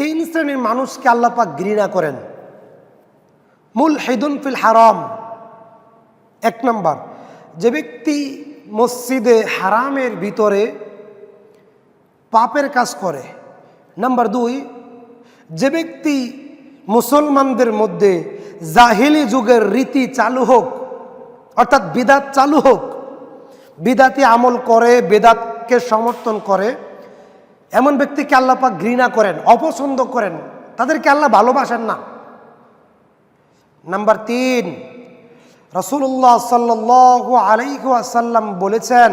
তিন শ্রেণির মানুষকে আল্লাপাক ঘৃণা করেন। মূল হেদুন ফিল হারাম। এক নম্বর, যে ব্যক্তি মসজিদে হারামের ভিতরে পাপের কাজ করে। নাম্বার দুই, যে ব্যক্তি মুসলমানদের মধ্যে জাহিলি যুগের রীতি চালু হোক, অর্থাৎ বিদাত চালু হোক, বিদাতি আমল করে, বেদাতকে সমর্থন করে এমন ব্যক্তিকে আল্লাপাক ঘৃণা করেন, অপছন্দ করেন, তাদেরকে আল্লাহ ভালোবাসেন না। নাম্বার তিন রসুল্লাহ সাল্লাহ আলাইসাল্লাম বলেছেন,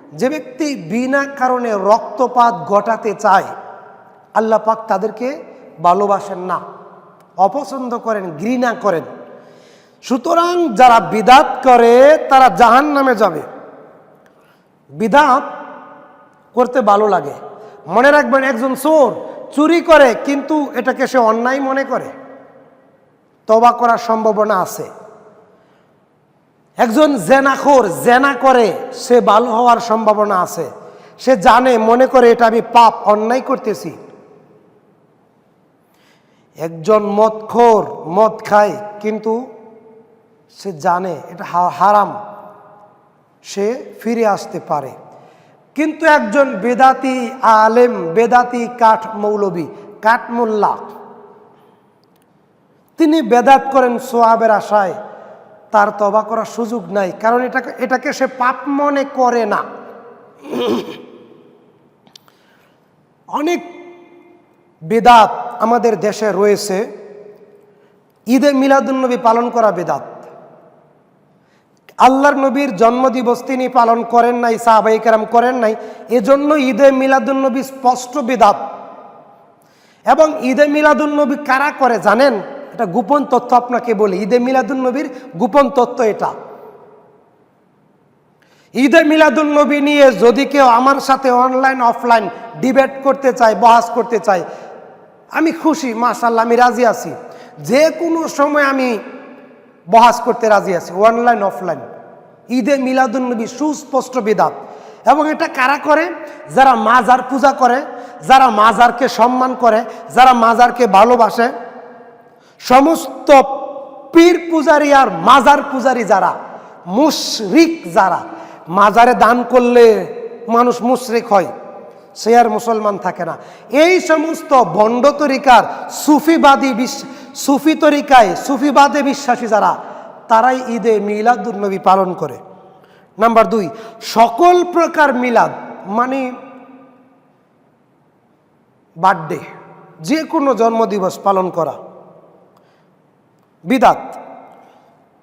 যে ব্যক্তি বিনা কারণে রক্তপাত ঘটাতে চায়, আল্লাহ পাক তাদেরকে ভালোবাসেন না, অপছন্দ করেন, ঘৃণা করেন। সুতরাং যারা বিদাত করে, তারা জাহান নামে যাবে। বিদাত করতে ভালো লাগে। মনে রাখবেন, একজন চোর চুরি করে কিন্তু এটাকে সে অন্যায় মনে করে। তবা করার সম্ভাবনা আছে। একজন জেনাখোর জেনা করে, সে ভালো হওয়ার সম্ভাবনা আছে। সে জানে, মনে করে এটা আমি পাপ, অন্যায় করতেছি। একজন মদখোর মদ খায়, কিন্তু সে জানে এটা হারাম। সে ফিরে আসতে পারে। কিন্তু একজন বেদাতি আলেম, বেদাতি কাঠ মৌলবী কাঠ মোল্লা তিনি বেদাত করেন সোয়াবের আশায়। তার তবা করার সুযোগ নাই, কারণ এটাকে এটাকে সে পাপ মনে করে না। অনেক বেদাত আমাদের দেশে রয়েছে। ঈদে মিলাদুন্নবী পালন করা বেদাত। আল্লাহর নবীর জন্মদিবস তিনি পালন করেন নাই সাহাবাই কেরাম করেন নাই। এজন্য ঈদে মিলাদুন্নবী স্পষ্ট বেদাত এবং ঈদে মিলাদুন্নবী কারা করে জানেন? এটা গোপন তথ্য আপনাকে বলি। ঈদে মিলাদুন্নবীর গোপন তথ্য এটা। ঈদে মিলাদুন্নবী নিয়ে যদি কেউ আমার সাথে অনলাইন অফলাইন ডিবেট করতে চায়, বহাস করতে চায়, আমি খুশি মাশাল্লাহ আমি রাজি আছি। যে কোনো সময় আমি বহাস করতে রাজি আছে, অনলাইন, অফলাইন। ঈদে মিলাদুন্নবী সুস্পষ্ট বিদাত। এবং এটা কারা করে? যারা মাজার পূজা করে, যারা মাজারকে সম্মান করে, যারা মাজারকে ভালোবাসে, সমস্ত পীর পূজারী আর মাজার পূজারী যারা, মুশরিক যারা, মাজারে দান করলে মানুষ মুশরিক হয়, সে আর মুসলমান থাকে না। এই সমস্ত ভণ্ড তরিকার সুফিবাদী বিশ্ব সুফি তরিকায়, সুফিবাদে বিশ্বাসী যারা, তারাই ঈদে মিলাদুন্নবী পালন করে। নাম্বার দুই, সকল প্রকার মিলাদ মানে বার্থডে যে কোনো জন্মদিবস পালন করা। বিদাত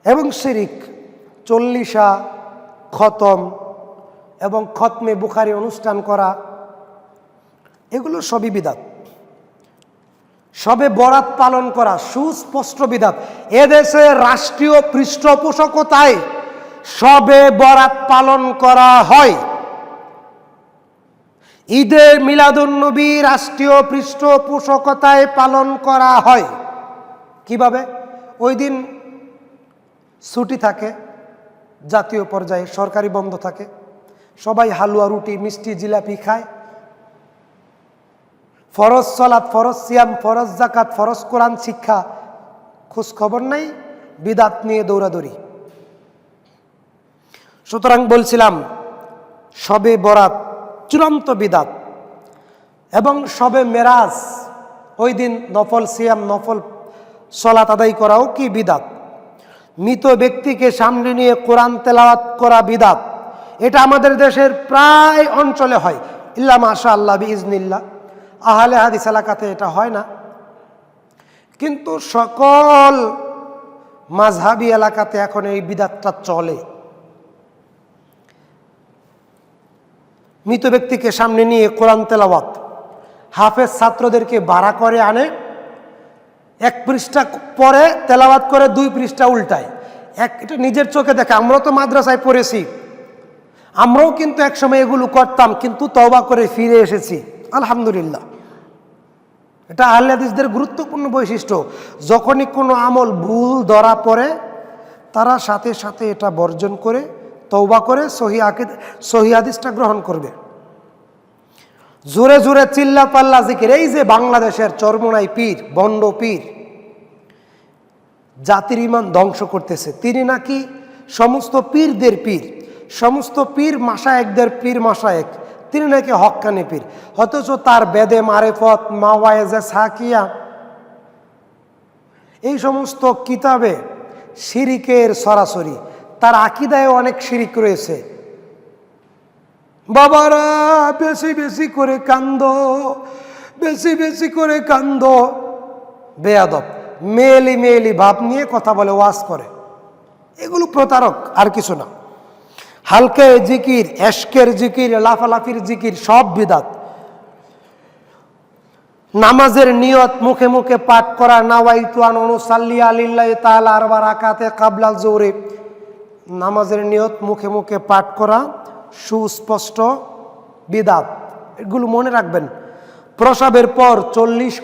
এবং শিরিক, চল্লিশা খতম এবং খতমে বুখারি অনুষ্ঠান করা, এগুলো সবই বিদাত। সবে বরাত পালন করা সুস্পষ্ট বিধাত এদেশে রাষ্ট্রীয় পৃষ্ঠপোষকতায় সবে বরাত পালন করা হয়। ঈদে মিলাদুন্নবী রাষ্ট্রীয় পৃষ্ঠপোষকতায় পালন করা হয়। কীভাবে? ওই দিন ছুটি থাকে, জাতীয় পর্যায়ে সরকারি বন্ধ থাকে। সবাই হালুয়া, রুটি, মিষ্টি, জিলাপি খায়। ফরজ সলাৎ ফরজ সিয়াম, ফরজ জাকাত ফরজ কোরআন শিক্ষা, খোঁজ খবর নাই, বিদাত নিয়ে দৌড়াদৌড়ি। সুতরাং বলছিলাম, সবে বরাত চূড়ান্ত বিদাত এবং সবে মেরাজ, ওই দিন নফল সিয়াম, নফল সলাত আদায় করাও কি বিদাত? মৃত ব্যক্তিকে সামনে নিয়ে কোরআন তেলাওয়াত করা বিদাত? এটা আমাদের দেশের প্রায় অঞ্চলে হয়। ইল্লা মাশা আল্লাহ ইজনিল্লা আহলে হাদিস এলাকাতে এটা হয় না। কিন্তু সকল মাঝহাবি এলাকাতে এখন এই বিদাতটা চলে। মৃত ব্যক্তিকে সামনে নিয়ে কোরআন তেলাওয়াত। হাফেজ ছাত্রদেরকে বাড়া করে আনে। এক পৃষ্ঠা পরে তেলাওয়াত করে, দুই পৃষ্ঠা উল্টায়। এক এটা নিজের চোখে দেখে, আমরাও তো মাদ্রাসায় পড়েছি। আমরাও কিন্তু একসময় এগুলো করতাম, কিন্তু তওবা করে ফিরে এসেছি। আলহামদুলিল্লাহ। এটা আহ্লাদিসদের গুরুত্বপূর্ণ বৈশিষ্ট্য। যখনই কোনো আমল ভুল ধরা পড়ে, তারা সাথে সাথে এটা বর্জন করে তৌবা করে, সহি আকিদ, সহি হাদিসটা গ্রহণ করবে। জোরে জোরে চিল্লা পাল্লা জিকির। এই যে বাংলাদেশের চরমনাই পীর, বন্ড পীর, জাতির ইমান ধ্বংস করতেছে। তিনি নাকি সমস্ত পীরদের পীর, সমস্ত পীর মাসায়েকদের পীর মাসায়েক। তিনি নাকি হক্কানি পীর? অথচ তার বেদে মারেফত মাওয়ায়েজে সাকিয়া। এই সমস্ত কিতাবে শিরিকের সরাসরি, তার আকিদায় অনেক শিরিক রয়েছে। বাবারা, বেশি বেশি করে কান্দ, বেশি বেশি করে কান্দ। বেয়াদব, মেয়েলি মেয়েলি ভাব নিয়ে কথা বলে ওয়াজ করে। এগুলো প্রতারক, আর কিছু না। হালকে জিকির, এশকের জিকির, লাফালাফির জিকির, সব বিদাত। নামাজের নিয়ত মুখে মুখে পাঠ করা নাওয়াইতুয়ান অনুসাল্লি আলিল্লাহ আরবার আকাতে নামাজের নিয়ত মুখে মুখে পাঠ করা, সুস্পষ্ট বিদাত। এগুলো মনে রাখবেন। প্রসাবের পর চল্লিশ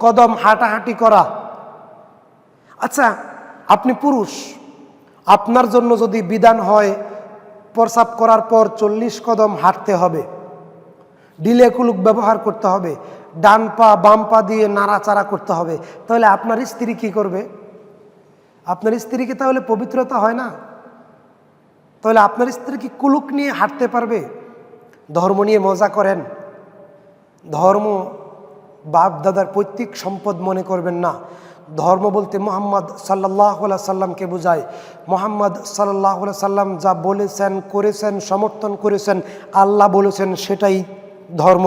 কদম হাঁটাহাঁটি করা। আচ্ছা আপনি পুরুষ। আপনার জন্য যদি বিধান হয় প্রসাব করার পর চল্লিশ কদম হাঁটতে হবে। ডিলে কুলুক ব্যবহার করতে হবে। ডান পা, বাম পা দিয়ে নাড়াচাড়া করতে হবে। তাহলে আপনার স্ত্রী কি করবে? আপনার স্ত্রীকে তাহলে পবিত্রতা হয় না? তাহলে আপনার স্ত্রী কি কুলুক নিয়ে হাঁটতে পারবে? ধর্ম নিয়ে মজা করেন। ধর্ম বাপ দাদার পৈতৃক সম্পদ মনে করবেন না। ধর্ম বলতে মোহাম্মদ সাল্লাহ সাল্লামকে বোঝায়। মোহাম্মদ সাল্লাহ সাল্লাম যা বলেছেন, করেছেন, সমর্থন করেছেন, আল্লাহ বলেছেন সেটাই ধর্ম।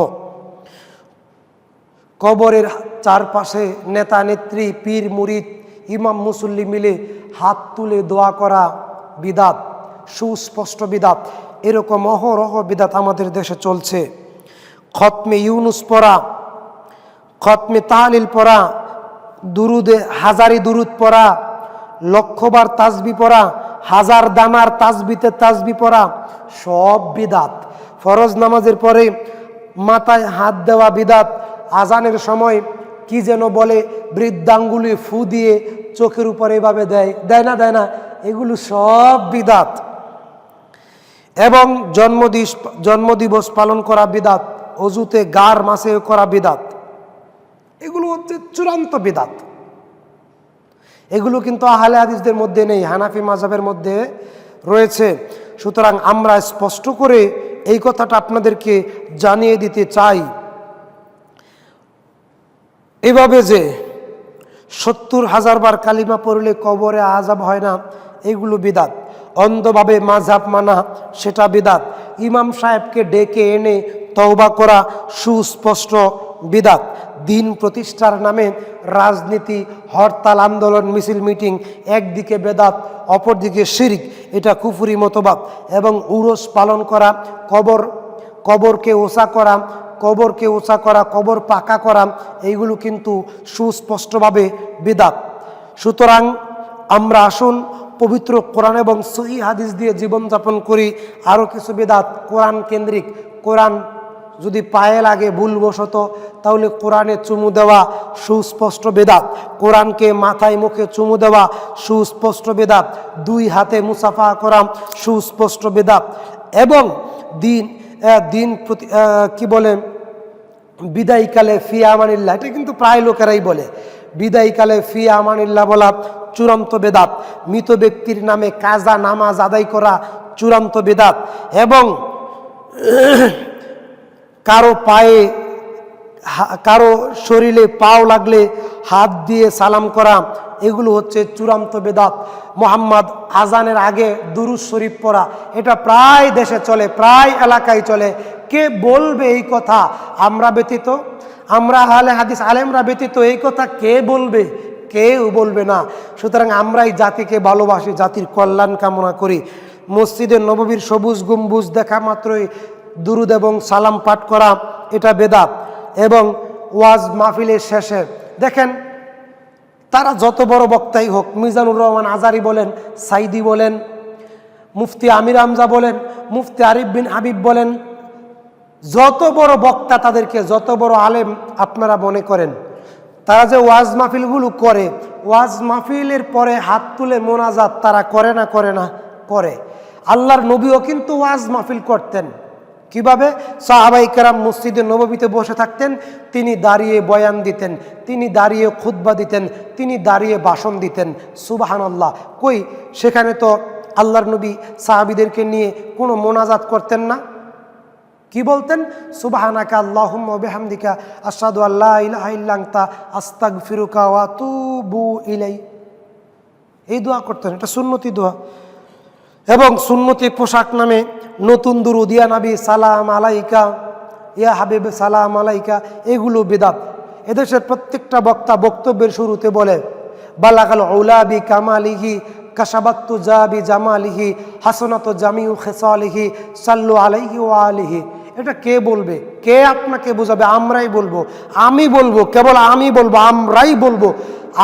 কবরের চারপাশে নেতা, নেত্রী, পীর, মুরিদ, ইমাম, মুসল্লি মিলে হাত তুলে দোয়া করা বিদাত, সুস্পষ্ট বিদাত। এরকম অহরহ বিদাত আমাদের দেশে চলছে। খতমে ইউনুস পড়া, খতমে তাহলিল পড়া দুরুদে, হাজারি দুরুদ পড়া লক্ষবার তাজবি পড়া, হাজার দামার তাজবিতে তাজবি পড়া, সব বিদাত। ফরজ নামাজের পরে মাথায় হাত দেওয়া বিদাত। আজানের সময় কি যেন বলে, বৃদ্ধাঙ্গুলি ফু দিয়ে চোখের উপরে এভাবে দেয়। দেয় না দেয় না, এগুলো সব বিদাত। এবং জন্মদিস, জন্মদিবস পালন করা বিদাত। অজুতে গার মাসে করা বিদাত। এগুলো হচ্ছে চূড়ান্ত বিদাত। এগুলো কিন্তু আহলে হাদিসদের মধ্যে নেই, হানাফি মাজাবের মধ্যে রয়েছে। সুতরাং আমরা স্পষ্ট করে এই কথাটা আপনাদেরকে জানিয়ে দিতে চাই। এভাবে যে সত্তর হাজার বার কালিমা পড়লে কবরে আজাব হয় না, এগুলো বিদাত। অন্ধভাবে মাঝাব মানা, সেটা বিদাত। ইমাম সাহেবকে ডেকে এনে তওবা করা সুস্পষ্ট বিদাত। দিন প্রতিষ্ঠার নামে রাজনীতি, হরতাল, আন্দোলন, মিছিল, মিটিং, একদিকে বেদাত, অপরদিকে শিরিক, এটা কুফুরি মতবাদ। এবং উরস পালন করা, কবর, কবরকে ওসা করা, কবরকে ওসা করা, কবর পাকা করা, এইগুলো কিন্তু সুস্পষ্টভাবে বিদাত। সুতরাং আমরা আসুন পবিত্র কোরআন এবং সহি হাদিস দিয়ে জীবনযাপন করি আরও কিছু বেদাত কোরআন কেন্দ্রিক। কোরআন যদি পায়ে লাগে ভুলবশত, তাহলে কোরআনে চুমু দেওয়া সুস্পষ্ট বেদাত। কোরআনকে মাথায় মুখে চুমু দেওয়া সুস্পষ্ট বেদাত। দুই হাতে মুসাফা করা সুস্পষ্ট বেদাত। এবং দিন দিন প্রতি কি বলে, বিদায়কালে ফি আমানিল্লাহ, এটা কিন্তু প্রায় লোকেরাই বলে। বিদায়কালে ফি আমানিল্লাহ বলা চূড়ান্ত বেদাত। মৃত ব্যক্তির নামে কাজা, নামাজ আদায় করা চূড়ান্ত বেদাত এবং কারও পায়ে কারও শরীরে পাও লাগলে হাত দিয়ে সালাম করা, এগুলো হচ্ছে চূড়ান্ত বেদাত। মোহাম্মদ আজানের আগে দুরুজ শরীফ পড়া, এটা প্রায় দেশে চলে, প্রায় এলাকায় চলে। কে বলবে এই কথা? আমরা ব্যতীত, আমরা আহলে হাদিস আলেমরা ব্যতীত এই কথা কে বলবে? কেউ বলবে না। সুতরাং আমরাই জাতিকে ভালোবাসি, জাতির কল্যাণ কামনা করি। মসজিদের নববীর সবুজ গম্বুজ দেখা মাত্রই দুরুদ এবং সালাম পাঠ করা, এটা বেদাত। এবং ওয়াজ মাহফিলের শেষে, দেখেন, তারা যত বড় বক্তাই হোক, মিজানুর রহমান আজারি বলেন, সাইদি বলেন, মুফতি আমির আমজা বলেন, মুফতি আরিফ বিন হাবিব বলেন, যত বড় বক্তা তাদেরকে, যত বড় আলেম আপনারা মনে করেন তারা যে ওয়াজ মাহফিলগুলো করে, ওয়াজ মাহফিলের পরে হাত তুলে মোনাজাত তারা করে না করে না, করে। আল্লাহর নবীও কিন্তু ওয়াজ মাহফিল করতেন। কীভাবে? সাহাবাই কেরাম মসজিদে নববীতে বসে থাকতেন, তিনি দাঁড়িয়ে বয়ান দিতেন, তিনি দাঁড়িয়ে খুতবা দিতেন, তিনি দাঁড়িয়ে ভাষণ দিতেন। সুবাহান আল্লাহ কই? সেখানে তো আল্লাহর নবী সাহাবিদেরকে নিয়ে কোনো মোনাজাত করতেন না। কি বলতেন? সুবাহানাকা আল্লাহুম্মা ওয়া বিহামদিকা আশহাদু আল্লা ইলাহা ইল্লা আনতা আস্তাগফিরুকা ওয়া ইলাই। এই দোয়া করতেন, এটা সুন্নতি দোয়া। এবং সুন্নতি পোশাক নামে নতুন দুরুদ, ইয়া নাবি সালাম আলাইকা, ইয়া হাবিব সালাম আলাইকা, এগুলো বেদাত। এদেশের প্রত্যেকটা বক্তা বক্তব্যের শুরুতে বলে, বালাগাল ঔলাবি কামালিহি কাসাবাত্তু জাবি জামালিহি, হাসনাত জামিউ খেসালিহি, সাল্লু আলাইহি ও আলিহি। এটা কে বলবে? কে আপনাকে বোঝাবে? আমরাই বলব। আমি বলব, কেবল আমি বলব, আমরাই বলব।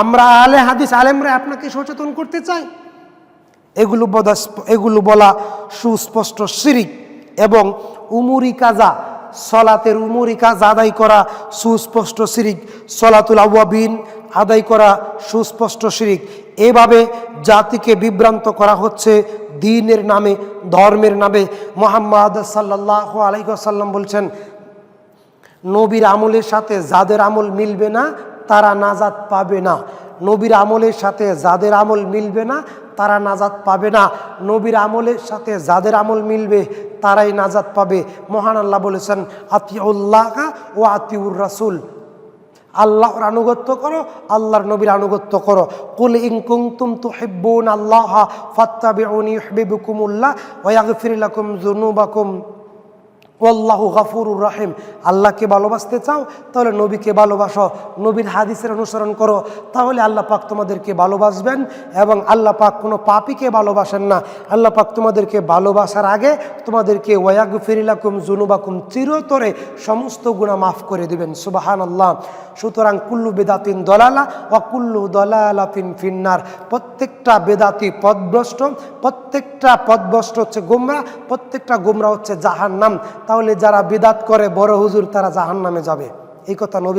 আমরা আলে হাদিস, আলেমরা আপনাকে সচেতন করতে চাই। এগুলো বদা এগুলো বলা সুস্পষ্ট শিরিক এবং উমুরি কাজা, সলাতের উমুরি কাজ আদায় করা সুস্পষ্ট শিরিক। সলাতুল আওয়াবিন আদায় করা সুস্পষ্ট শিরিক। এভাবে জাতিকে বিভ্রান্ত করা হচ্ছে দিনের নামে, ধর্মের নামে। মোহাম্মদ সাল্লাহ আলাইসাল্লাম বলছেন, নবীর আমলের সাথে যাদের আমল মিলবে না, তারা নাজাত পাবে না। নবীর আমলের সাথে যাদের আমল মিলবে না, তারা নাজাত পাবে না। নবীর আমলের সাথে যাদের আমল মিলবে, তারাই নাজাত পাবে। মহান আল্লাহ বলেছেন, আতিউল্লাহ ও আতিউর রাসুল। আল্লাহর আনুগত্য করো, আল্লাহর নবীর আনুগত্য করো। কুল ইনকুম তুম তু হেব্বুন আল্লাহ ফাত্তাবিউনি ইউহিব্বুকুমুল্লাহ ওয়া ইয়াগফির লাকুম যুনুবাকুম। ওয়াল্লাহু গাফুরুর রাহিম। আল্লাহকে ভালোবাসতে চাও, তাহলে নবীকে ভালোবাসো। নবীর হাদিসের অনুসরণ করো, তাহলে আল্লাহ পাক তোমাদেরকে ভালোবাসবেন এবং আল্লাহ পাক কোনো পাপিকে ভালোবাসেন না। আল্লাহ পাক তোমাদেরকে ভালোবাসার আগে তোমাদেরকে ওয়াগ ফিরিলাকুম জুনুবাকুম চিরতরে সমস্ত গুণা মাফ করে দিবেন। সুবাহান আল্লাহ সুতরাং কুল্লু বেদাতিন দলালা ও কুল্লু দলালাতিন ফিন্নার। প্রত্যেকটা বেদাতি পদভ্রষ্ট, প্রত্যেকটা পদভ্রষ্ট হচ্ছে গোমরা, প্রত্যেকটা গোমরা হচ্ছে জাহান্নাম। তাহলে যারা বিদাত করে বড় হুজুর তারা জাহান নামে যাবে। এই কথা নবী